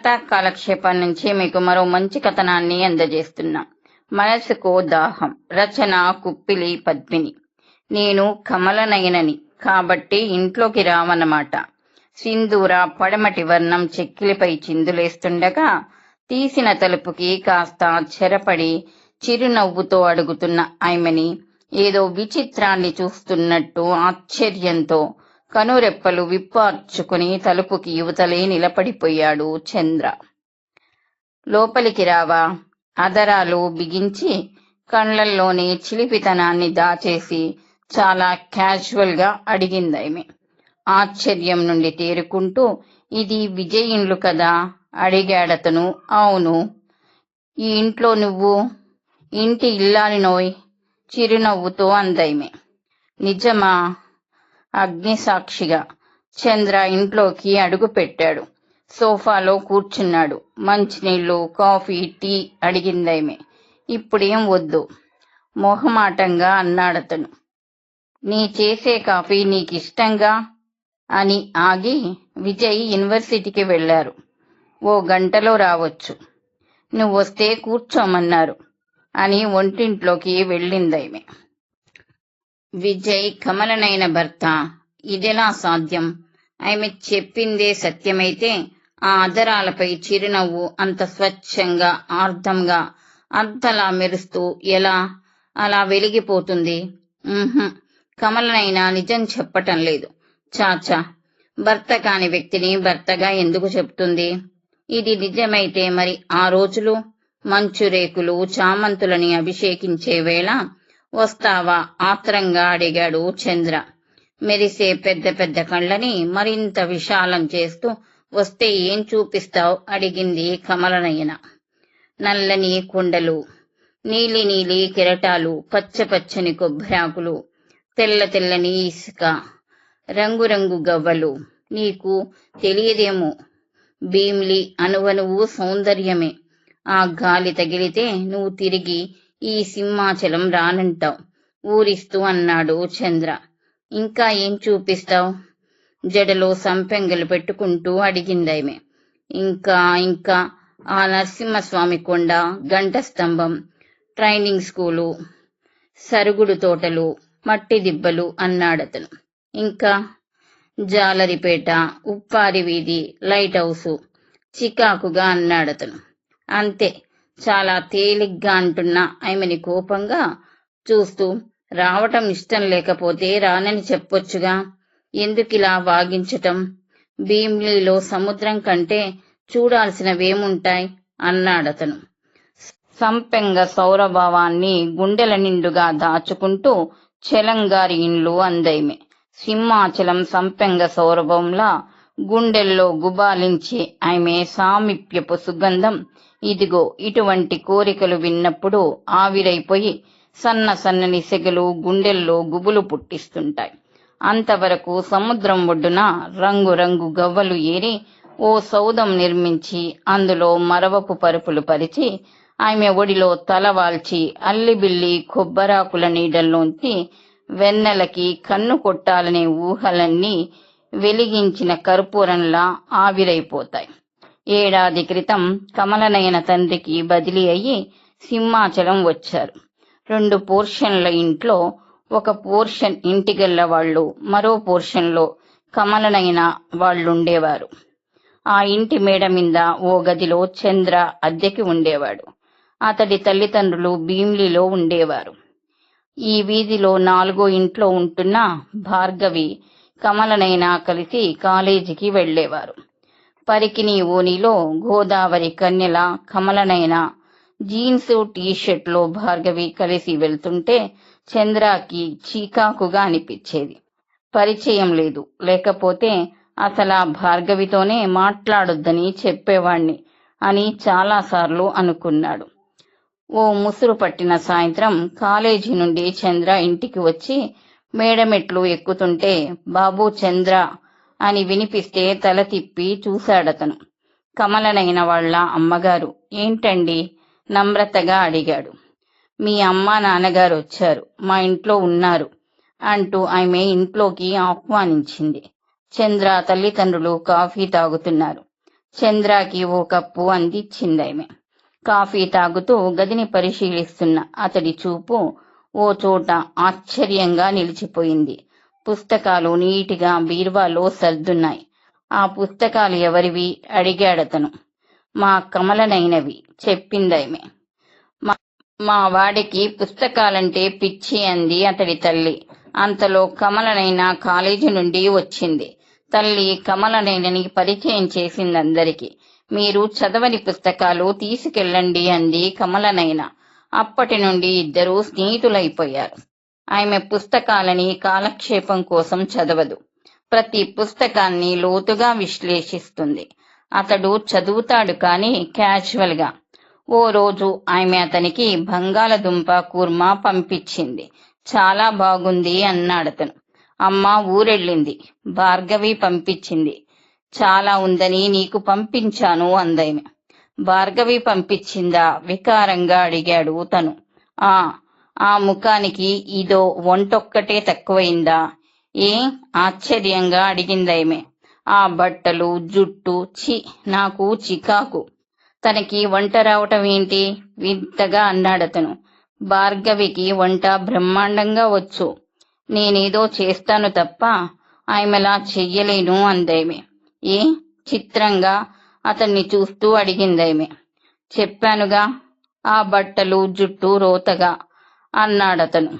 కథా కాలక్షేపం నుంచి మీకు మరో మంచి కథనాన్ని అందజేస్తున్నా. మనసుకు దాహం రచన కుప్పిలి పద్మిని. నేను కమలనయనని కాబట్టి ఇంట్లోకి రావన్నమాట. సింధూర పడమటి వర్ణం చెక్కిలిపై చిందులేస్తుండగా తీసిన తలుపుకి కాస్త చెరపడి చిరునవ్వుతో అడుగుతున్న ఆమెని ఏదో విచిత్రాన్ని చూస్తున్నట్టు ఆశ్చర్యంతో కనురెప్పలు విప్పార్చుకుని తలుపుకి యువతలే నిలబడిపోయాడు చంద్ర. లోపలికి రావా? అదరాలు బిగించి కళ్ళల్లోని చిలిపితనాన్ని దాచేసి చాలా క్యాజువల్గా ఆశ్చర్యం నుండి తేరుకుంటూ ఇది విజయ్ ఇండ్లు కదా? అడిగాడతను. అవును. ఈ ఇంట్లో నువ్వు? ఇంటి ఇల్లాలినోయ్. చిరునవ్వుతో అందైమే. నిజమా? అగ్నిసాక్షిగా చంద్ర ఇంట్లోకి అడుగు పెట్టాడు సోఫాలో కూర్చున్నాడు. మంచినీళ్ళు కాఫీ టీ అడిగిందామె. ఇప్పుడేం వద్దు. మొహమాటంగా అన్నాడతను. నీ చేసే కాఫీ నీకిష్టంగా? అని ఆగి విజయ్ యూనివర్సిటీకి వెళ్ళారు ఓ గంటలో రావచ్చు. నువ్వొస్తే కూర్చోమన్నారు. అని ఒంటింట్లోకి వెళ్ళిందైమే. విజయ్ కమలనైన భర్త. ఇదెలా సాధ్యం? ఆమె చెప్పిందే సత్యమైతే ఆ అదరాలపై చిరునవ్వు అంత స్వచ్ఛంగా ఆర్ధంగా అంతలా మెరుస్తూ ఎలా? అలా వెలిగిపోతుంది. కమలనైనా నిజం చెప్పటం లేదు. చాచా భర్త కాని వ్యక్తిని భర్తగా ఎందుకు చెప్తుంది? ఇది నిజమైతే మరి ఆ రోజులు మంచు రేకులు చామంతులని అభిషేకించే వేళ వస్తావా? ఆత్రంగా అడిగాడు చంద్ర. మెరిసే పెద్ద పెద్ద కళ్ళని మరింత విశాలం చేస్తూ వస్తే ఏం చూపిస్తావ్? అడిగింది కమలనయన. నల్లని కుండలు నీలి నీలి కిరటాలు పచ్చ పచ్చని కొబ్బరాకులు తెల్ల తెల్లని ఇసుక రంగురంగు గవ్వలు. నీకు తెలియదేమో భీమిలి అనువనువు సౌందర్యమే. ఆ గాలి తగిలితే నువ్వు తిరిగి ఈ సింహాచలం రానంటావు. ఊరిస్తూ అన్నాడు చంద్ర. ఇంకా ఏం చూపిస్తావు? జడలో సంపెంగలు పెట్టుకుంటూ అడిగిందామె. ఇంకా ఇంకా ఆ నరసింహస్వామి కొండ గంట స్తంభం ట్రైనింగ్ స్కూలు సరుగుడు తోటలు మట్టి దిబ్బలు అన్నాడతను. ఇంకా జాలరిపేట ఉప్పారి వీధి లైట్ హౌసు చికాకుగా అన్నాడతను. అంతే చాలా తేలిగ్గా అంటున్న. ఆమెని కోపంగా చూస్తూ రావటం ఇష్టం లేకపోతే రానని చెప్పొచ్చుగా. ఎందుకిలా వాగించటం? భీమ్లీలో సముద్రం కంటే చూడాల్సినవేముంటాయి? అన్నాడతను. సంపెంగ సౌరభావాన్ని గుండెల నిండుగా దాచుకుంటూ చెలంగారి ఇండ్లు అందైమే. సింహాచలం సంపెంగ సౌరభంలా గుండెల్లో గుబాలించే ఆమె సామీప్యపు సుగంధం ఇదిగో ఇటువంటి కోరికలు విన్నప్పుడు ఆవిరైపోయి సన్న సన్నని సెగలు గుండెల్లో గుబులు పుట్టిస్తుంటాయి. అంతవరకు సముద్రం ఒడ్డున రంగురంగు గవ్వలు ఏరి ఓ సౌధం నిర్మించి అందులో మరవపు పరుపులు పరిచి ఆమె ఒడిలో తల వాల్చి అల్లిబిల్లి కొబ్బరాకుల నీడల్లోంచి వెన్నెలకి కన్ను కొట్టాలనే ఊహలన్నీ వెలిగించిన కర్పూరంలా ఆవిరైపోతాయి. ఏడాది క్రితం కమలనయన తండ్రికి బదిలీ అయ్యి సింహాచలం వచ్చారు. రెండు పోర్షన్ల ఇంట్లో ఒక పోర్షన్ ఇంటికెళ్ళ వాళ్ళు మరో పోర్షన్లో కమలనైన వాళ్ళుండేవారు. ఆ ఇంటి మేడ మీద ఓ గదిలో చంద్ర అద్దెకి ఉండేవాడు. అతడి తల్లిదండ్రులు భీమ్లీలో ఉండేవారు. ఈ వీధిలో నాలుగో ఇంట్లో ఉంటున్న భార్గవి కమలనైనా కలిసి కాలేజీకి వెళ్ళేవారు పరికి నీవు నీలో గోదావరి కన్యల కమలనైన జీన్స్ టీషర్ట్లో భార్గవి కలిసి వెళ్తుంటే చంద్రాకి చీకాకుగా అనిపించేది. పరిచయం లేదు. లేకపోతే అసలు ఆ భార్గవితోనే మాట్లాడొద్దని చెప్పేవాణ్ణి అని చాలాసార్లు అనుకున్నాడు. ఓ ముసురు పట్టిన సాయంత్రం కాలేజీ నుండి చంద్ర ఇంటికి వచ్చి మేడమెట్లు ఎక్కుతుంటే బాబు చంద్ర అని వినిపిస్తే తల తిప్పి చూశాడతను. కమలనైన వాళ్ళ అమ్మగారు ఏంటండి? నమ్రతగా అడిగాడు. మీ అమ్మ నాన్నగారు వచ్చారు. మా ఇంట్లో ఉన్నారు అంటూ ఆమె ఇంట్లోకి ఆహ్వానించింది. చంద్ర తల్లిదండ్రులు కాఫీ తాగుతున్నారు. చంద్రాకి ఓ కప్పు అందించిందామె కాఫీ తాగుతూ గదిని పరిశీలిస్తున్న అతడి చూపు ఓ చోట ఆశ్చర్యంగా నిలిచిపోయింది. పుస్తకాలు నీటిగా బీరువాలో సర్దున్నాయి. ఆ పుస్తకాలు ఎవరివి? అడిగాడతను మా కమలనైనవి చెప్పిందామె. మా మా వాడికి పుస్తకాలంటే పిచ్చి అంది అతడి తల్లి. అంతలో కమలనైన కాలేజీ నుండి వచ్చింది. తల్లి కమలనైనని పరిచయం చేసింది అందరికి. మీరు చదవని పుస్తకాలు తీసుకెళ్ళండి అంది కమలనైన. అప్పటి నుండి ఇద్దరూ స్నేహితులైపోయారు. ఆమె పుస్తకాలని కాలక్షేపం కోసం చదవదు. ప్రతి పుస్తకాన్ని లోతుగా విశ్లేషిస్తుంది. అతడు చదువుతాడు కానీ క్యాజువల్గా ఓ రోజు ఆమె అతనికి బంగాళదుంప కూర్మా పంపించింది. చాలా బాగుంది అన్నాడతను అమ్మ ఊరెళ్ళింది. భార్గవి పంపించింది. చాలా ఉందని నీకు పంపించాను అందామె. భార్గవి పంపించిందా? వికారంగా అడిగాడు తను. ఆ ఆ ముఖానికి ఇదో ఒంటొక్కటే తక్కువైందా? ఏ ఆశ్చర్యంగా అడిగిందామె ఆ బట్టలు జుట్టు చి నాకు చికాకు. తనకి వంట రావటం ఏంటి? వింతగా అన్నాడతను భార్గవికి వంట బ్రహ్మాండంగా వచ్చు. నేనేదో చేస్తాను తప్ప ఆమెలా చెయ్యలేను అందేమె ఏ చిత్రంగా అతన్ని చూస్తూ అడిగిందేమె చెప్పానుగా ఆ బట్టలు జుట్టు రోతగా. అన్నాడతను.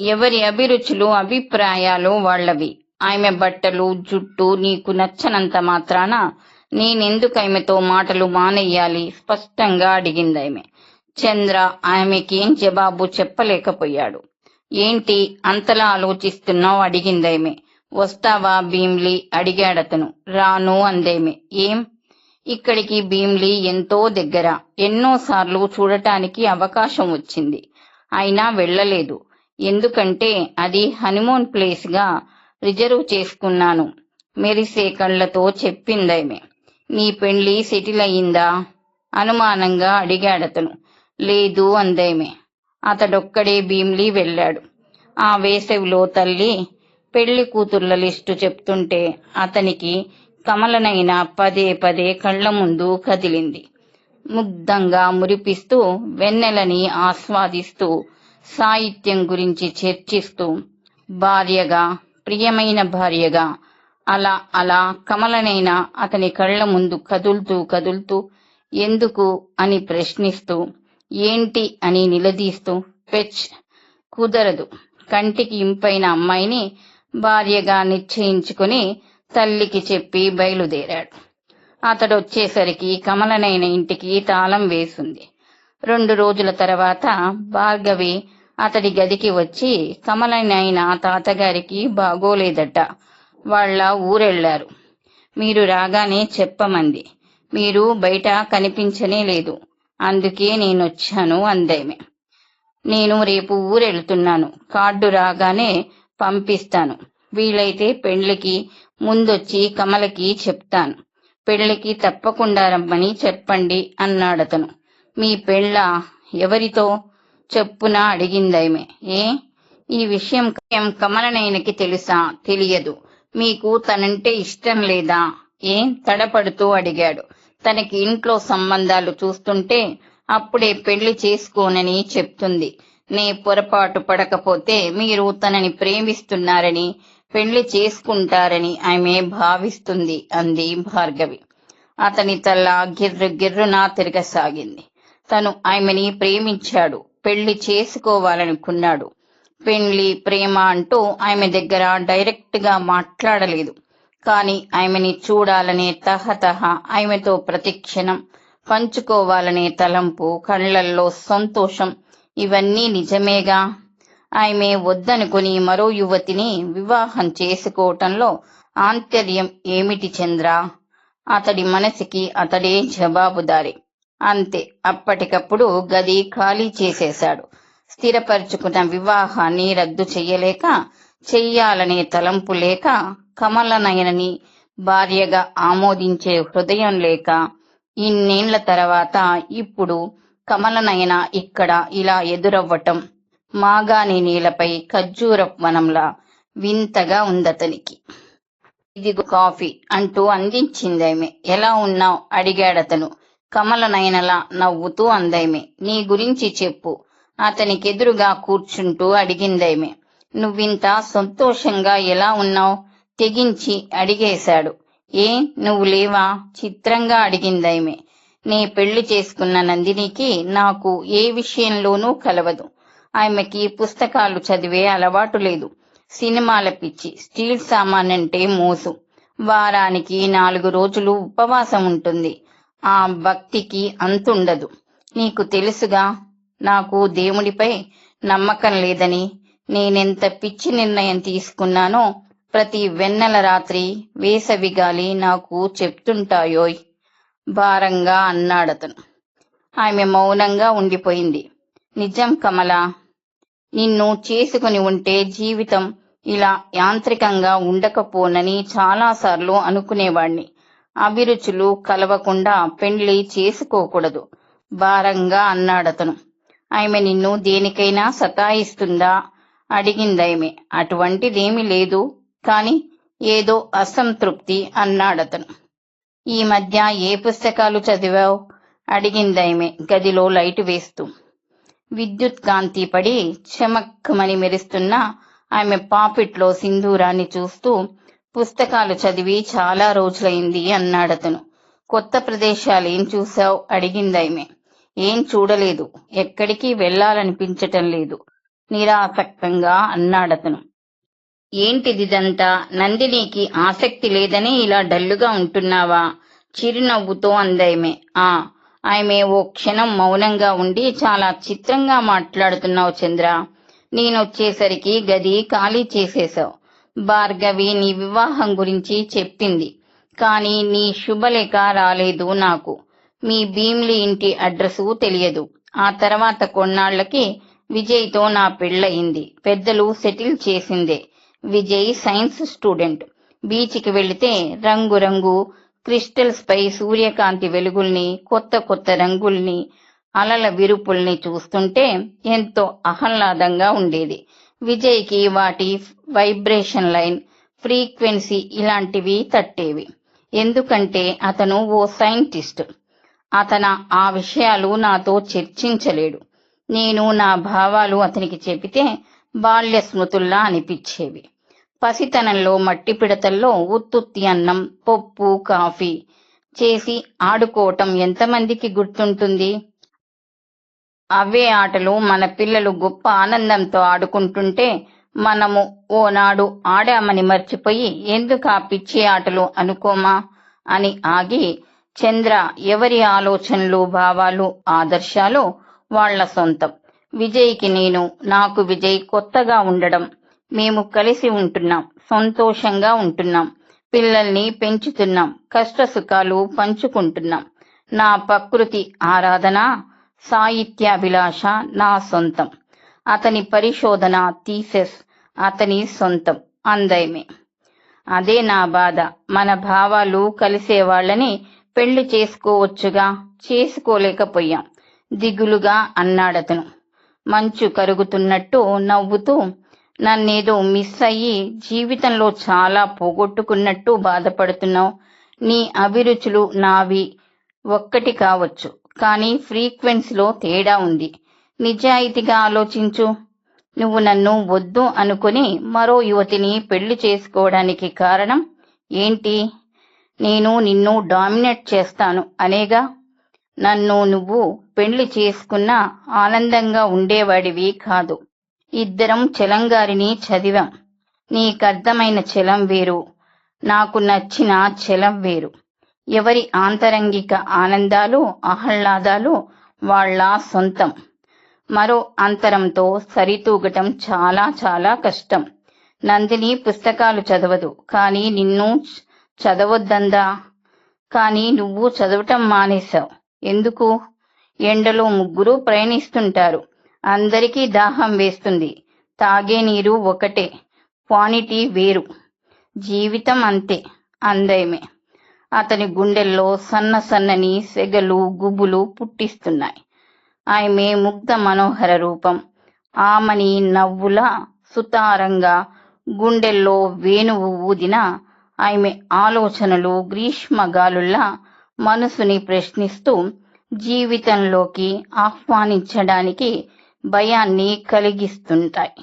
ఎవరి అభిరుచులు అభిప్రాయాలు వాళ్ళవి. ఆమె బట్టలు జుట్టు నీకు నచ్చనంత మాత్రాన నేనెందుకు ఆమెతో మాటలు మానేయాలి? స్పష్టంగా అడిగిందామె చంద్ర ఆమెకేం జవాబు చెప్పలేకపోయాడు. ఏంటి అంతలా ఆలోచిస్తున్నావు? అడిగిందామె వస్తావా భీమ్లీ? అడిగాడతను. రాను అందేమె ఏం? ఇక్కడికి భీమ్లీ ఎంతో దగ్గర. ఎన్నోసార్లు చూడటానికి అవకాశం వచ్చింది. అయినా వెళ్ళలేదు. ఎందుకంటే అది హనీమూన్ ప్లేస్గా రిజర్వ్ చేసుకున్నాను. మెరిసే కళ్ళతో చెప్పిందామె నీ పెళ్ళి సెటిల్ అయిందా అనుమానంగా అడిగాడతను. లేదు అందేమె అతడొక్కడే భీమ్లీ వెళ్ళాడు. ఆ వేసవిలో తల్లి పెళ్ళి కూతుర్ల లిస్టు చెప్తుంటే అతనికి కమలనైనా పదే పదే కళ్ళ ముందు కదిలింది. ముగ్ధంగా మురిపిస్తూ వెన్నెలని ఆస్వాదిస్తూ సాహిత్యం గురించి చర్చిస్తూ. భార్యగా ప్రియమైన భార్యగా అలా అలా కమలనైనా అతని కళ్ళ ముందు కదులుతూ కదులుతూ ఎందుకు అని ప్రశ్నిస్తూ ఏంటి అని నిలదీస్తూ పెచ్ కుదరదు. కంటికి ఇంపైన అమ్మాయిని భార్యగా నిశ్చయించుకుని తల్లికి చెప్పి బయలుదేరాడు. అతడు వచ్చేసరికి కమలనైన ఇంటికి తాళం వేసింది. రెండు రోజుల తర్వాత భార్గవి అతడి గదికి వచ్చి కమలనైన తాతగారికి బాగోలేదట. వాళ్ళ ఊరెళ్ళారు మీరు రాగానే చెప్పమంది. మీరు బయట కనిపించనే లేదు. అందుకే నేనొచ్చాను అందేమే. నేను రేపు ఊరెళ్తున్నాను. కార్డు రాగానే పంపిస్తాను. వీలైతే పెండ్లికి ముందొచ్చి కమలకి చెప్తాను. పెళ్ళికి తప్పకుండా రమ్మని చెప్పండి అన్నాడతను మీ పెళ్ళ? ఎవరితో? చెప్పున అడిగిందామె. ఏ? ఈ విషయం కమలనయనకి తెలుసా? తెలియదు. మీకు తనంటే ఇష్టం లేదా? ఏం? తడపడుతూ అడిగాడు. తనకి ఇంట్లో సంబంధాలు చూస్తుంటే అప్పుడే పెళ్ళి చేసుకోనని చెప్తుంది. నే పొరపాటు పడకపోతే మీరు తనని ప్రేమిస్తున్నారని పెళ్ళి చేసుకుంటారని ఆమె భావిస్తుంది అంది భార్గవి. అతని తల గిర్రు గిర్రున తిరగసాగింది. తను ఆమెని ప్రేమించాడు పెళ్ళి చేసుకోవాలనుకున్నాడు. పెళ్ళి ప్రేమ అంటూ ఆమె దగ్గర డైరెక్ట్గా మాట్లాడలేదు. కాని ఆమెని చూడాలనే తహతహ ఆమెతో ప్రతిక్షణం పంచుకోవాలనే తలంపు కళ్ళల్లో సంతోషం ఇవన్నీ నిజమేగా? ఆమె వద్దనుకుని మరో యువతిని వివాహం చేసుకోవటంలో ఆంతర్యం ఏమిటి చంద్ర? అతడి మనసుకి అతడే జవాబుదారి. అంతే అప్పటికప్పుడు గది ఖాళీ చేసేశాడు. స్థిరపరుచుకున్న వివాహాన్ని రద్దు చెయ్యలేక చెయ్యాలనే తలంపు లేక కమలనయనని భార్యగా ఆమోదించే హృదయం లేక ఇన్నేళ్ళ తర్వాత ఇప్పుడు కమలనయన ఇక్కడ ఇలా ఎదురవ్వటం మాగాని నీలపై ఖర్జూర వనంలా వింతగా ఉందతనికి. ఇదిగో కాఫీ అంటూ అందించిందామె. ఎలా ఉన్నావు? అడిగాడతను. కమలనయనలా నవ్వుతూ అందామె. నీ గురించి చెప్పు. అతనికెదురుగా కూర్చుంటూ అడిగిందామె. నువ్వింత సంతోషంగా ఎలా ఉన్నావు? తెగించి అడిగేశాడు. ఏ? నువ్వు లేవా? చిత్రంగా అడిగిందామె. నే పెళ్ళి చేసుకున్న నందినికి నాకు ఏ విషయంలోనూ కలవదు. ఆమెకి పుస్తకాలు చదివే అలవాటు లేదు. సినిమాల పిచ్చి స్టీల్ సామానంటే మోసు. వారానికి నాలుగు రోజులు ఉపవాసం ఉంటుంది. ఆ భక్తికి అంతుండదు. నీకు తెలుసుగా నాకు దేవుడిపై నమ్మకం లేదని నేనెంత పిచ్చి నిర్ణయం తీసుకున్నానో ప్రతి వెన్నెల రాత్రి వేసవి గాలి నాకు చెప్తుంటాయోయ్. భారంగా అన్నాడతను. ఆమె మౌనంగా ఉండిపోయింది. నిజం కమల నిన్ను చేసుకుని ఉంటే జీవితం ఇలా యాంత్రికంగా ఉండకపోనని చాలాసార్లు అనుకునేవాణ్ణి. అభిరుచులు కలవకుండా పెండ్లి చేసుకోకూడదు. భారంగా అన్నాడతను. ఆమె నిన్ను దేనికైనా సతాయిస్తుందా? అడిగిందైమె. అటువంటిదేమీ లేదు కాని ఏదో అసంతృప్తి అన్నాడతను. ఈ మధ్య ఏ పుస్తకాలు చదివావు? అడిగిందైమె గదిలో లైటు వేస్తూ. విద్యుత్ కాంతి పడి చెమక్కమని మెరుస్తున్న ఆమె పాపిట్లో సింధూరాన్ని చూస్తూ పుస్తకాలు చదివి చాలా రోజులైంది అన్నాడతను. కొత్త ప్రదేశాలు ఏం చూశావు? అడిగిందామె ఏం చూడలేదు. ఎక్కడికి వెళ్ళాలనిపించటం లేదు. నిరాసక్తంగా అన్నాడతను. ఏంటిదిదంతా? నందినికి ఆసక్తి లేదని ఇలా డల్లుగా ఉంటున్నావా? చిరునవ్వుతో అందామె. ఆ ఆమె ఓ క్షణం మౌనంగా ఉండి చాలా చిత్రంగా మాట్లాడుతున్నావు చంద్ర. నేనొచ్చేసరికి గది ఖాళీ చేసేశావు. భార్గవి నీ వివాహం గురించి చెప్పింది. కానీ నీ శుభలేఖ రాలేదు నాకు. మీ భీమ్లీ ఇంటి అడ్రసు తెలియదు. ఆ తర్వాత కొన్నాళ్ళకి విజయ్తో నా పెళ్ళయింది. పెద్దలు సెటిల్ చేసిందే. Vijay science student. బీచ్కి వెళితే రంగురంగు క్రిస్టల్స్ పై సూర్యకాంతి వెలుగుల్ని కొత్త కొత్త రంగుల్ని అలల విరుపుల్ని చూస్తుంటే ఎంతో ఆహ్లాదంగా ఉండేది. విజయ్కి వాటి వైబ్రేషన్ లైన్ ఫ్రీక్వెన్సీ ఇలాంటివి తట్టేవి. ఎందుకంటే అతను ఓ సైంటిస్ట్. అతను ఆ విషయాలు నాతో చర్చించలేడు. నేను నా భావాలు అతనికి చెబితే బాల్య స్మృతుల్లా అనిపించేవి. పసితనంలో మట్టి పిడతల్లో ఉత్తుత్తి అన్నం పప్పు కాఫీ చేసి ఆడుకోవటం ఎంతమందికి గుర్తుంటుంది? అవే ఆటలు మన పిల్లలు గొప్ప ఆనందంతో ఆడుకుంటుంటే మనము ఓనాడు ఆడామని మర్చిపోయి ఎందుకు ఆ పిచ్చి ఆటలు అనుకోమా? అని ఆగి చంద్ర ఎవరి ఆలోచనలు భావాలు ఆదర్శాలు వాళ్ళ సొంతం. విజయ్కి నేను నాకు విజయ్ కొత్తగా ఉండడం మేము కలిసి ఉంటున్నాం. సంతోషంగా ఉంటున్నాం. పిల్లల్ని పెంచుతున్నాం. కష్ట సుఖాలు పంచుకుంటున్నాం. నా ప్రకృతి ఆరాధన సాహిత్యాభిలాష నా సొంతం. అతని పరిశోధన థీసెస్ అతని సొంతం. అందయమే. అదే నా బాధ. మన భావాలు కలిసే వాళ్ళని పెళ్ళి చేసుకోవచ్చుగా? చేసుకోలేకపోయాం. దిగులుగా అన్నాడతను. మంచు కరుగుతున్నట్టు నవ్వుతూ నన్నేదో మిస్ అయ్యి జీవితంలో చాలా పోగొట్టుకున్నట్టు బాధపడుతున్నావు. నీ అభిరుచులు నావి ఒక్కటి కావచ్చు కానీ ఫ్రీక్వెన్సీలో తేడా ఉంది. నిజాయితీగా ఆలోచించు. నువ్వు నన్ను వద్దు అనుకుని మరో యువతిని పెళ్ళి చేసుకోవడానికి కారణం ఏంటి? నేను నిన్ను డామినేట్ చేస్తాను అనేగా? నన్ను నువ్వు పెళ్ళి చేసుకున్న ఆనందంగా ఉండేవాడివి కాదు. ఇద్దరం చెలంగారిని చదివాం. నీకర్థమైన చెలం వేరు. నాకు నచ్చిన చెలం వేరు. ఎవరి ఆంతరంగిక ఆనందాలు ఆహ్లాదాలు వాళ్ళ సొంతం. మరో అంతరంతో సరితూగటం చాలా చాలా కష్టం. నందిని పుస్తకాలు చదవదు. కానీ నిన్ను చదవద్దందా? కానీ నువ్వు చదవటం మానేశావు. ఎందుకు? ఎండలో ముగ్గురు ప్రయాణిస్తుంటారు. అందరికీ దాహం వేస్తుంది. తాగే నీరు ఒకటే క్వాంటిటీ వేరు. జీవితం అంతే అందయమే. అతని గుండెల్లో సన్న సన్నని సెగలు గుబులు పుట్టిస్తున్నాయి. ఆమె ముగ్ధ మనోహర రూపం. ఆమని నవ్వుల సుతారంగా గుండెల్లో వేణువు ఊదిన ఆమె ఆలోచనలు గ్రీష్మగాలుల్లా మనసుని ప్రశ్నిస్తూ జీవితంలోకి ఆహ్వానించడానికి భయాన్ని కలిగిస్తుంటాయి.